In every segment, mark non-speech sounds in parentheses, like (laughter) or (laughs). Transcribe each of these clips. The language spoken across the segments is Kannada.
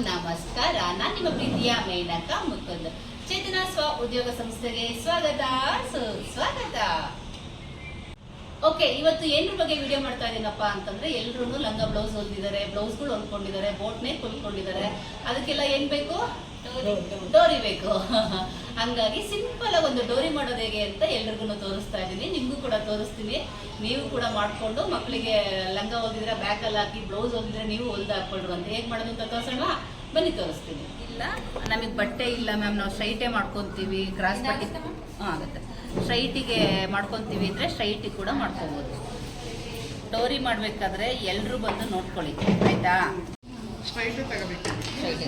ನಮಸ್ಕಾರ. ನಾನು ನಿಮ್ಮ ಪ್ರೀತಿಯ ಮೇನಕ ಮುಕುಂದ್. ಚೇತನ ಸ್ವ ಉದ್ಯೋಗ ಸಂಸ್ಥೆಗೆ ಸ್ವಾಗತ. ಸುಸ್ವಾಗತ ಓಕೆ ಇವತ್ತು ಏನ್ರ ಬಗ್ಗೆ ವಿಡಿಯೋ ಮಾಡ್ತಾ ಇದೀನಪ್ಪ ಅಂತಂದ್ರೆ ಎಲ್ರು ಲಂಗ ಬ್ಲೌಸ್ ಹೊಲ್ದಿದ್ದಾರೆ ಬ್ಲೌಸ್ಗಳು ಹೊಲ್ಕೊಂಡಿದ್ದಾರೆ ಬೋಟ್ ನೆಕ್ ಹೊಲ್ಕೊಂಡಿದ್ದಾರೆ ಅದಕ್ಕೆಲ್ಲ ಏನ್ ಬೇಕು? ಡೋರಿ ಬೇಕು. ಹಂಗಾಗಿ ಸಿಂಪಲ್ ಆಗಿ ಒಂದು ಡೋರಿ ಮಾಡೋದು ಹೇಗೆ ಅಂತ ಎಲ್ರಿಗೂ ತೋರಿಸ್ತಾ ಇದ್ದೀನಿ. ನಿಮಗೂ ಕೂಡ ತೋರಿಸ್ತೀನಿ ನೀವು ಕೂಡ ಮಾಡ್ಕೊಂಡು ಮಕ್ಕಳಿಗೆ ಲಂಗ ಹೋಗಿದ್ರೆ ಬ್ಯಾಕಲ್ಲಿ ಹಾಕಿ ಬ್ಲೌಸ್ ಹೋಗಿದ್ರೆ ನೀವು ಹೊಲ್ದು ಹಾಕೊಳ್ರು ಅಂತ. ಹೇಗೆ ಮಾಡೋದು ಅಂತ ತೋರಿಸೋಣ? ಬನ್ನಿ ತೋರಿಸ್ತೀನಿ. ಇಲ್ಲ ನಮಗೆ ಬಟ್ಟೆ ಇಲ್ಲ ಮ್ಯಾಮ್. ನಾವು ಸ್ಟ್ರೈಟೇ ಮಾಡ್ಕೊತೀವಿ. ಕ್ರಾಸ್ ಬಟ್ಟೆ ಹಾಂ ಆಗುತ್ತೆ. ಸ್ಟ್ರೈಟಿಗೆ ಮಾಡ್ಕೊತೀವಿ ಅಂದರೆ ಸ್ಟ್ರೈಟಿಗೆ ಕೂಡ ಮಾಡ್ಕೊಬೋದು. ಡೋರಿ ಮಾಡಬೇಕಾದ್ರೆ ಎಲ್ಲರೂ ಬಂದು ನೋಡ್ಕೊಳ್ಳಿ. ಆಯಿತಾ? ಸ್ಟ್ರೈಟ್ ತಗೋಬೇಕು. ಸ್ಟ್ರೈಟ್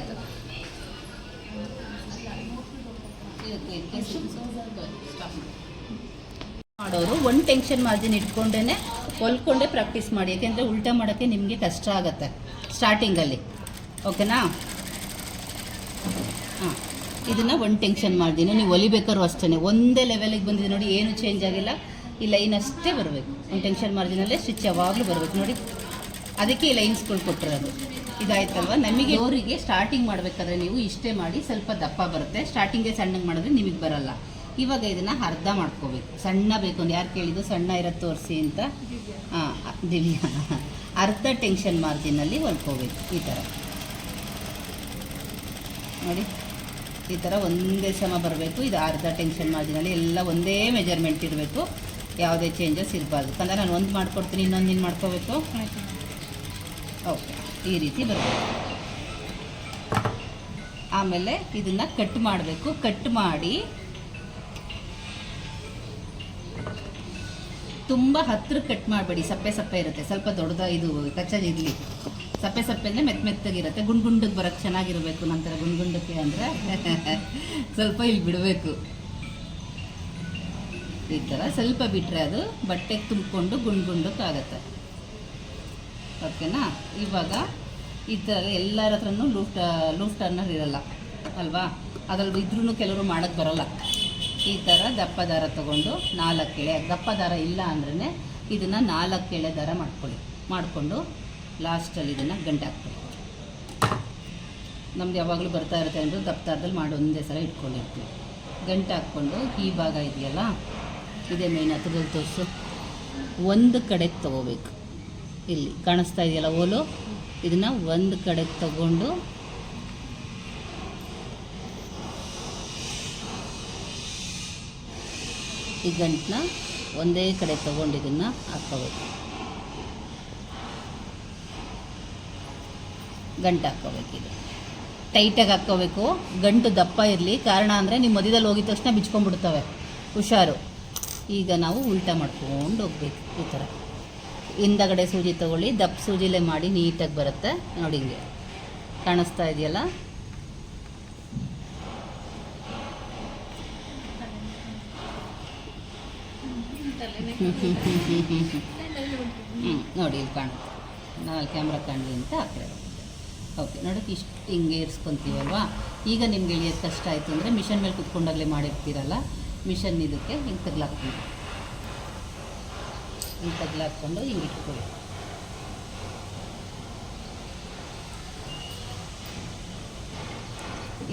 ಮಾಡೋರು ಒಂದು ಟೆನ್ಷನ್ ಮಾರ್ಜಿನ್ ಇಟ್ಕೊಂಡೇ ಹೊಲ್ಕೊಂಡೇ ಪ್ರಾಕ್ಟೀಸ್ ಮಾಡಿ ಯಾಕೆಂದರೆ ಉಲ್ಟಾ ಮಾಡೋಕ್ಕೆ ನಿಮಗೆ ಕಷ್ಟ ಆಗುತ್ತೆ ಸ್ಟಾರ್ಟಿಂಗಲ್ಲಿ ಓಕೆನಾ ಹಾಂ, ಇದನ್ನು ಒಂದು ಟೆನ್ಷನ್ ಮಾರ್ಜಿನ್ ನೀವು ಹೊಲಿಬೇಕಾದ್ರು ಅಷ್ಟೇ ಒಂದೇ ಲೆವೆಲಿಗೆ ಬಂದಿದೆ ನೋಡಿ, ಏನು ಚೇಂಜ್ ಆಗಿಲ್ಲ. ಈ ಲೈನ್ ಅಷ್ಟೇ ಬರಬೇಕು. ಒಂದು ಟೆನ್ಷನ್ ಮಾರ್ಜಿನಲ್ಲೇ ಸ್ಟಿಚ್ ಯಾವಾಗಲೂ ಬರಬೇಕು. ನೋಡಿ, ಅದಕ್ಕೆ ಈ ಲೈನ್ಸ್ಗಳು ಕೊಟ್ಟಿರೋದು. ಇದಾಯ್ತಲ್ವ? ನಮಗೆ ಅವರಿಗೆ ಸ್ಟಾರ್ಟಿಂಗ್ ಮಾಡಬೇಕಾದ್ರೆ ನೀವು ಇಷ್ಟೇ ಮಾಡಿ ಸ್ವಲ್ಪ ದಪ್ಪ ಬರುತ್ತೆ. ಸ್ಟಾರ್ಟಿಂಗೇ ಸಣ್ಣಗೆ ಮಾಡಿದ್ರೆ ನಿಮಗೆ ಬರಲ್ಲ. ಇವಾಗ ಇದನ್ನು ಅರ್ಧ ಮಾಡ್ಕೋಬೇಕು. ಸಣ್ಣ ಬೇಕು ಅಂತ ಯಾರು ಕೇಳಿದ್ದು? ಸಣ್ಣ ಇರೋದು ತೋರಿಸಿ ಅಂತ? ಹಾಂ ದಿವ್ಯ. ಅರ್ಧ ಟೆನ್ಷನ್ ಮಾರ್ಜಿನಲ್ಲಿ ಹೊಲ್ಕೋಬೇಕು. ಈ ಥರ ನೋಡಿ. ಈ ಥರ ಒಂದೇ ಸಮ ಬರಬೇಕು. ಇದು ಅರ್ಧ ಟೆನ್ಷನ್ ಮಾರ್ಜಿನಲ್ಲಿ ಎಲ್ಲ ಒಂದೇ ಮೆಜರ್ಮೆಂಟ್ ಇರಬೇಕು. ಯಾವುದೇ ಚೇಂಜಸ್ ಇರಬಾರ್ದು. ಯಾಕಂದರೆ ನಾನು ಒಂದು ಮಾಡ್ಕೊಡ್ತೀನಿ ಇನ್ನೊಂದು ಏನು ಮಾಡ್ಕೋಬೇಕು? ಓಕೆ ಈ ರೀತಿ ಬರಬೇಕು ಆಮೇಲೆ ಇದನ್ನು ಕಟ್ ಮಾಡಬೇಕು. ಕಟ್ ಮಾಡಿ ತುಂಬ ಹತ್ರ ಕಟ್ ಮಾಡಬೇಡಿ. ಸಪ್ಪೆ ಸಪ್ಪೆ ಇರುತ್ತೆ. ಸ್ವಲ್ಪ ದೊಡ್ಡದ ಇದು ಕಚ್ಚದ ಇರಲಿ. ಸಪ್ಪೆ ಸಪ್ಪೆ ಅಂದರೆ ಮೆತ್ತ ಮೆತ್ತಗಿರುತ್ತೆ ಗುಂಡ್ ಗುಂಡಕ್ಕೆ ಬರೋಕ್ಕೆ ಚೆನ್ನಾಗಿರಬೇಕು ನಂತರ ಗುಂಡ್ ಗುಂಡಕ್ಕೆ ಅಂದರೆ. (laughs) ಸ್ವಲ್ಪ ಇಲ್ಲಿ ಬಿಡಬೇಕು. ಈ ಥರ ಸ್ವಲ್ಪ ಬಿಟ್ಟರೆ ಅದು ಬಟ್ಟೆಗೆ ತುಂಬಿಕೊಂಡು ಗುಂಡ್ ಗುಂಡಕ್ಕಾಗತ್ತೆ. ಓಕೆನಾ ಇವಾಗ ಈ ಥರ ಎಲ್ಲರ ಹತ್ರನೂ ಲೂಫ್ ಲೂಫ್ ಟರ್ನರ್ ಇರಲ್ಲ, ಅಲ್ವಾ? ಅದರಲ್ಲಿ ಇದ್ರೂ ಕೆಲವರು ಮಾಡೋಕ್ಕೆ ಬರೋಲ್ಲ. ಈ ಥರ ದಪ್ಪ ದಾರ ತೊಗೊಂಡು ನಾಲ್ಕು ಎಳೆ ದಪ್ಪ ದಾರ ಇಲ್ಲ ಅಂದ್ರೆ ಇದನ್ನು ನಾಲ್ಕು ಎಳೆ ದಾರ ಮಾಡ್ಕೊಳ್ಳಿ. ಮಾಡಿಕೊಂಡು ಲಾಸ್ಟಲ್ಲಿ ಇದನ್ನು ಗಂಟೆ ಹಾಕ್ಕೊಳ್ಳಿ ನಮ್ದು ಯಾವಾಗಲೂ ಬರ್ತಾ ಇರುತ್ತೆ ಅಂದರೆ ದಪ್ಪ ದಾರದಲ್ಲಿ ಮಾಡಿ ಒಂದೇ ಸಲ ಇಟ್ಕೊಂಡಿರ್ತೀವಿ. ಗಂಟೆ ಹಾಕ್ಕೊಂಡು ಈ ಭಾಗ ಇದೆಯಲ್ಲ, ಇದೇ ಮೇನ್ ಹತ್ರದಲ್ಲಿ ತೋರಿಸು. ಒಂದು ಕಡೆಗೆ ತೊಗೋಬೇಕು. ಇಲ್ಲಿ ಕಾಣಿಸ್ತಾ ಇದೆಯಲ್ಲ ಓಲು? ಇದನ್ನು ಒಂದು ಕಡೆ ತಗೊಂಡು ಈ ಗಂಟನ್ನ ಒಂದೇ ಕಡೆ ತಗೊಂಡು ಇದನ್ನು ಹಾಕ್ಕೋಬೇಕು. ಗಂಟು ಹಾಕ್ಕೋಬೇಕು ಇದು. ಟೈಟಾಗಿ ಹಾಕ್ಕೋಬೇಕು. ಗಂಟು ದಪ್ಪ ಇರಲಿ. ಕಾರಣ ಅಂದರೆ ನಿಮ್ಮ ಮಧ್ಯದಲ್ಲಿ ಹೋಗಿದ ತಕ್ಷಣ ಬಿಚ್ಕೊಂಡ್ಬಿಡ್ತವೆ. ಹುಷಾರು. ಈಗ ನಾವು ಉಲ್ಟಾ ಮಾಡ್ಕೊಂಡು ಹೋಗ್ಬೇಕು ಈ ಥರ ಹಿಂದಗಡೆ ಸೂಜಿ ತಗೊಳ್ಳಿ, ದಪ್ಪ ಸೂಜಿಲೆ ಮಾಡಿ ನೀಟಾಗಿ ಬರುತ್ತೆ. ನೋಡಿ ಹಿಂಗೆ. ಕಾಣಿಸ್ತಾ ಇದೆಯಲ್ಲ? ನೋಡಿ ಇಲ್ಲಿ ಕಾಣುತ್ತೆ ನಾವು ಕ್ಯಾಮ್ರಾ ಕಾಣಲಿ ಅಂತ ಹಾಕಿರೋದು ಓಕೆ ನೋಡೋಕೆ ಇಷ್ಟು ಹಿಂಗೆ ಇರಿಸ್ಕೊತೀವಲ್ವಾ? ಈಗ ನಿಮ್ಗೆ ಇಳಿಯೋದು ಕಷ್ಟ ಆಯಿತು ಅಂದರೆ ಮಿಷನ್ ಮೇಲೆ ಕುತ್ಕೊಂಡಾಗಲೇ ಮಾಡಿರ್ತೀರಲ್ಲ? ಮಿಷನ್ ಇದಕ್ಕೆ ಹಿಂಗೆ ತಗ್ಲಾಕ್ತೀವಿ ಹಿಂಗೆ ತಗ್ಲಾಕ್ಕೊಂಡು ಹಿಂಗೆ ಇಟ್ಕೊಳ್ಳಿ.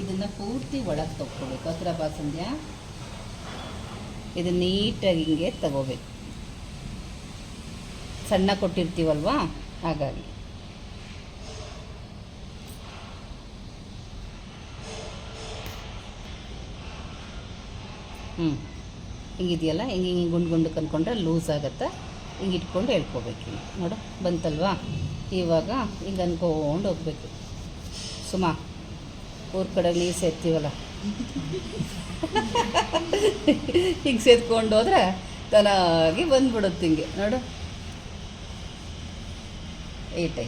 ಇದನ್ನು ಪೂರ್ತಿ ಒಳಗೆ ತಗೊಳ್ಬೇಕು ಹತ್ರ ಬಾಸಂದ್ಯ ಇದನ್ನು ಇದು ನೀಟಾಗಿ ಹಿಂಗೆ ತಗೋಬೇಕು. ಸಣ್ಣ ಕೊಟ್ಟಿರ್ತೀವಲ್ವಾ? ಹಾಗಾಗಿ. ಹ್ಞೂ ಹಿಂಗಿದೆಯಲ್ಲ? ಹಿಂಗೆ ಹಿಂಗೆ ಗುಂಡು ಗುಂಡಕ್ಕೆ ಅಂದ್ಕೊಂಡ್ರೆ ಲೂಸ್ ಆಗುತ್ತೆ? ಹಿಂಗೆ ಇಟ್ಕೊಂಡು ಹೇಳ್ಕೊಬೇಕು ನೋಡು, ಬಂತಲ್ವಾ? ಇವಾಗ ಹಿಂಗೆ ಅನ್ಕೊಂಡು ಹೋಗ್ಬೇಕು. ಸುಮಾ, ಊರ ಕಡೆ ನೀರು ಸೇರ್ತೀವಲ್ಲ? ಹಿಂಗೆ ಸೇದ್ಕೊಂಡು ಹೋದ್ರೆ ತನಾಗಿ ಬಂದ್ಬಿಡುತ್ತೆ ಹಿಂಗೆ. ನೋಡು. ಏಟೈ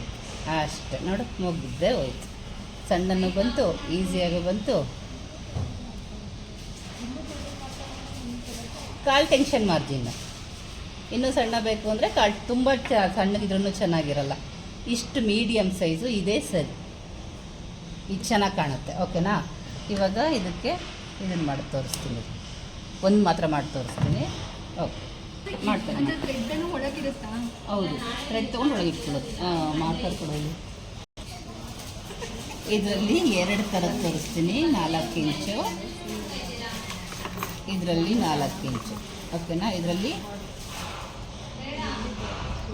ಅಷ್ಟೆ. ನೋಡು ಮುಗಿದ್ದೆ ಹೋಯ್ತು. ಸಣ್ಣನು ಬಂತು, ಈಸಿಯಾಗಿ ಬಂತು. ಕಾಲು ಟೆನ್ಷನ್ ಮಾರ್ಜಿನ್ ಇನ್ನೂ ಸಣ್ಣ ಬೇಕು ಅಂದರೆ ತುಂಬಾ ತುಂಬ ಚ ಸಣ್ಣಗಿದ್ರೂ ಚೆನ್ನಾಗಿರಲ್ಲ. ಇಷ್ಟು ಮೀಡಿಯಮ್ ಸೈಜು ಇದೇ ಸರಿ. ಇದು ಚೆನ್ನಾಗಿ ಕಾಣುತ್ತೆ ಓಕೆನಾ ಇವಾಗ ಇದಕ್ಕೆ ಇದನ್ನು ಮಾಡಿ ತೋರಿಸ್ತೀನಿ. ಒಂದು ಮಾತ್ರ ಮಾಡಿ ತೋರಿಸ್ತೀನಿ. ಓಕೆ ಮಾಡ್ತೇನೆ. ಹೌದು. ಥ್ರೆಡ್ ತೊಗೊಂಡು ಒಳಗೆ ಇಟ್ಕೊಳ್ಳೋದು ಮಾರ್ಕರ್ ಕೊಡೋದು ಇದರಲ್ಲಿ ಎರಡು ಥರದ್ದು ತೋರಿಸ್ತೀನಿ. ನಾಲ್ಕು ಇಂಚು. ಇದರಲ್ಲಿ ನಾಲ್ಕು ಇಂಚು. ಓಕೆನಾ ಇದರಲ್ಲಿ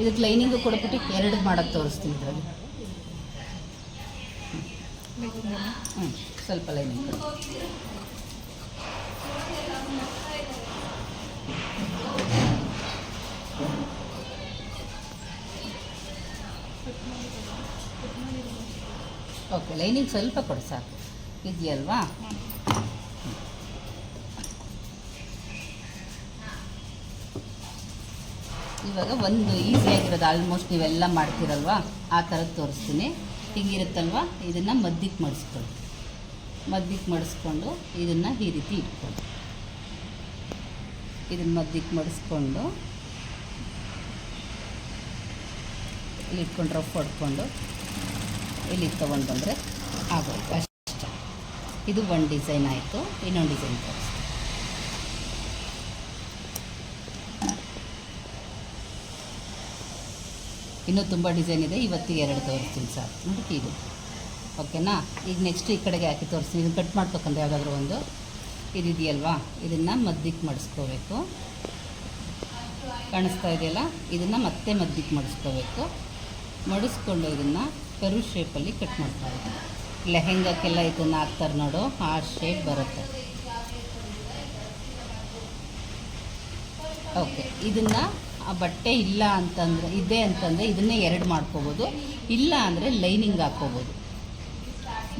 ಇದಕ್ಕೆ ಲೈನಿಂಗು ಕೊಡ್ಬಿಟ್ಟು ಎರಡು ಮಾಡೋಕ್ಕೆ ತೋರಿಸ್ತೀನಿ ಇದರಲ್ಲಿ. ಹ್ಞೂ ಸ್ವಲ್ಪ ಲೈನಿಂಗ್ ಓಕೆ ಲೈನಿಂಗ್ ಸ್ವಲ್ಪ ಕೊಡಿ ಸಾಕು. ಇದೆಯಲ್ವಾ? ಇವಾಗ ಒಂದು ಈಸಿಯಾಗಿರೋದು ಆಲ್ಮೋಸ್ಟ್ ನೀವೆಲ್ಲ ಮಾಡ್ತೀರಲ್ವಾ? ಆ ಥರದ್ದು ತೋರಿಸ್ತೀನಿ. ಹಿಂಗಿರುತ್ತಲ್ವಾ ಇದನ್ನು ಮದ್ದಿಗೆ ಮಡಿಸ್ಕೊಳ್ಳಿ. ಮದ್ದಿಗೆ ಮಡಿಸ್ಕೊಂಡು ಇದನ್ನು ಈ ರೀತಿ ಇಟ್ಕೊಳ್ಳಿ. ಇದನ್ನು ಮದ್ದಿಗೆ ಮಡಿಸ್ಕೊಂಡು ಇಲ್ಲಿ ಇಟ್ಕೊಂಡು ರಫ್ ಹೊಡ್ಕೊಂಡು ಇಲ್ಲಿ ತೊಗೊಂಡು ಬಂದರೆ ಆಗೋಯ್ತು. ಅಷ್ಟೇ. ಇದು ಒಂದು ಡಿಸೈನ್ ಆಯಿತು. ಇನ್ನೊಂದು ಡಿಸೈನ್ ತೋರಿಸ್ತೀನಿ. ಇನ್ನೂ ತುಂಬ ಡಿಸೈನ್ ಇದೆ. ಇವತ್ತಿಗೆ ಎರಡು ತೋರಿಸ್ತೀನಿ ಸರ್. ನೋಡಿ ಇದು. ಓಕೆನಾ? ಈಗ ನೆಕ್ಸ್ಟ್ ಈ ಕಡೆಗೆ ಹಾಕಿ ತೋರಿಸ್ತೀನಿ. ಇದನ್ನು ಕಟ್ ಮಾಡ್ಬೇಕಂದ್ರೆ ಯಾವುದಾದ್ರೂ ಒಂದು. ಇದಿದೆಯಲ್ವಾ ಇದನ್ನು ಮದ್ದಿಗೆ ಮಡಿಸ್ಕೋಬೇಕು. ಕಾಣಿಸ್ತಾ ಇದೆಯಲ್ಲ? ಇದನ್ನು ಮತ್ತೆ ಮದ್ದಿಗೆ ಮಡಿಸ್ಕೋಬೇಕು. ಮಡಿಸ್ಕೊಂಡು ಇದನ್ನು ಕರು ಶೇಪಲ್ಲಿ ಕಟ್ ಮಾಡ್ಕೋಬೇಕು ಲೆಹೆಂಗಕ್ಕೆಲ್ಲ ಇದನ್ನು ಹಾಕ್ತಾರೆ ನೋಡು. ಆ ಶೇಪ್ ಬರುತ್ತೆ. ಓಕೆ. ಇದನ್ನು ಆ ಬಟ್ಟೆ ಇಲ್ಲ ಅಂತಂದರೆ, ಇದೆ ಅಂತಂದರೆ ಇದನ್ನೇ ಎರಡು ಮಾಡ್ಕೋಬೋದು. ಇಲ್ಲ ಅಂದರೆ ಲೈನಿಂಗ್ ಹಾಕ್ಕೋಬೋದು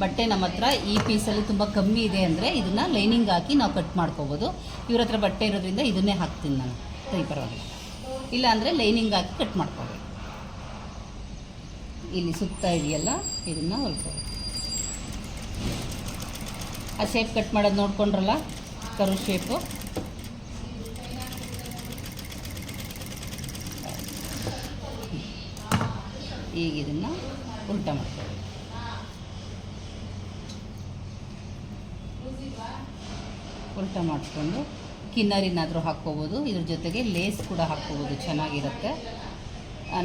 ಬಟ್ಟೆ ನಮ್ಮ ಹತ್ರ ಈ ಪೀಸಲ್ಲಿ ತುಂಬ ಕಮ್ಮಿ ಇದೆ ಅಂದರೆ ಇದನ್ನು ಲೈನಿಂಗ್ ಹಾಕಿ ನಾವು ಕಟ್ ಮಾಡ್ಕೋಬೋದು. ಇವ್ರ ಹತ್ರ ಬಟ್ಟೆ ಇರೋದ್ರಿಂದ ಇದನ್ನೇ ಹಾಕ್ತೀನಿ ನಾನು. ಸರಿ, ಪರವಾಗಿಲ್ಲ. ಇಲ್ಲ ಅಂದರೆ ಲೈನಿಂಗ್ ಹಾಕಿ ಕಟ್ ಮಾಡ್ಕೋಬೇಕು. ಇಲ್ಲಿ ಸುತ್ತ ಇದೆಯಲ್ಲ, ಇದನ್ನು ಹೊಲ್ಕೋಬೇಕು ಆ ಶೇಪ್ ಕಟ್ ಮಾಡೋದು ನೋಡ್ಕೊಂಡ್ರಲ್ಲ, ಕರು ಶೇಪು ಈಗ ಇದನ್ನು ಉಲ್ಟ ಮಾಡ್ಕೊಳ್ಳಿ ಉಲ್ಟ ಮಾಡಿಕೊಂಡು ಕಿನ್ನರಿನಾದರೂ ಹಾಕ್ಕೋಬೋದು. ಇದ್ರ ಜೊತೆಗೆ ಲೇಸ್ ಕೂಡ ಹಾಕ್ಕೋಬೋದು. ಚೆನ್ನಾಗಿರುತ್ತೆ.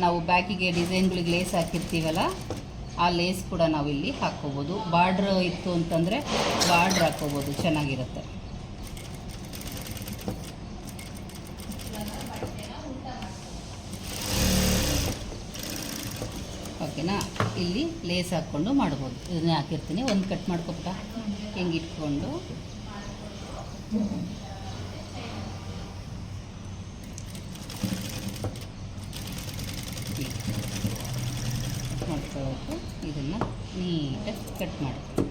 ನಾವು ಬ್ಯಾಕಿಗೆ ಡಿಸೈನ್ಗಳಿಗೆ ಲೇಸ್ ಹಾಕಿರ್ತೀವಲ್ಲ, ಆ ಲೇಸ್ ಕೂಡ ನಾವು ಇಲ್ಲಿ ಹಾಕ್ಕೋಬೋದು. ಬಾರ್ಡ್ರ್ ಇತ್ತು ಅಂತಂದರೆ ಬಾರ್ಡ್ರ್ ಹಾಕ್ಕೋಬೋದು. ಚೆನ್ನಾಗಿರುತ್ತೆ ಓಕೆನಾ ಇಲ್ಲಿ ಲೇಸ್ ಹಾಕ್ಕೊಂಡು ಮಾಡ್ಬೋದು. ಇದನ್ನೇ ಹಾಕಿರ್ತೀನಿ. ಒಂದು ಕಟ್ ಮಾಡ್ಕೊಬಿಟ್ಟ? ಹೆಂಗೆ ಇಟ್ಕೊಂಡು. ಮಾಡ್ಕೋಬೇಕು ಇದನ್ನು ನೀಟಾಗಿ ಕಟ್ ಮಾಡ್ತೀವಿ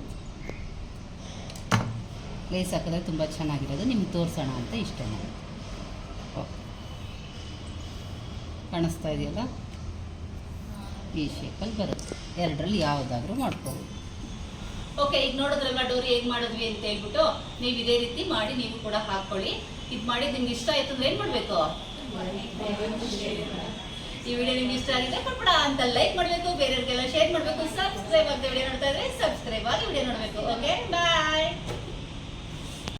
ಲೇಸ್ ಹಾಕಿದ್ರೆ ತುಂಬ ಚೆನ್ನಾಗಿರೋದು. ನಿಮ್ಗೆ ತೋರಿಸೋಣ ಅಂತ ಇಷ್ಟ ಕಾಣಿಸ್ತಾ ಇದೆಯಲ್ಲ? ಈ ಶೇಪಲ್ಲಿ ಬರುತ್ತೆ. ಎರಡರಲ್ಲಿ ಯಾವುದಾದ್ರೂ ಮಾಡ್ಕೋಬೋದು ಓಕೆ ಈಗ ನೋಡಿದ್ರಲ್ಲ, ಡೋರಿ ಹೇಗೆ ಮಾಡಿದ್ವಿ ಅಂತ ಹೇಳ್ಬಿಟ್ಟು ನೀವು ಇದೇ ರೀತಿ ಮಾಡಿ ನೀವು ಕೂಡ ಹಾಕ್ಕೊಳ್ಳಿ ಇದು ಮಾಡಿ ನಿಮ್ಗೆ ಇಷ್ಟ ಆಯ್ತು ಅಂದ್ರೆ ಏನು ಮಾಡಬೇಕು? ಈ ವಿಡಿಯೋ ನಿಮ್ಗೆ ಇಷ್ಟ ಆಗಿದೆ, ಕೊಟ್ಬಿಡ ಅಂತ ಲೈಕ್ ಮಾಡಬೇಕು, ಬೇರೆಯವ್ರಿಗೆಲ್ಲ ಶೇರ್ ಮಾಡಬೇಕು ಸಬ್ಸ್ಕ್ರೈಬ್ ಅಂತ ವಿಡಿಯೋ ನೋಡ್ತಾ ಇದ್ರೆ ಸಬ್ಸ್ಕ್ರೈಬ್ ಆಗಿ ವಿಡಿಯೋ ನೋಡಬೇಕು ಓಕೆ ಬಾಯ್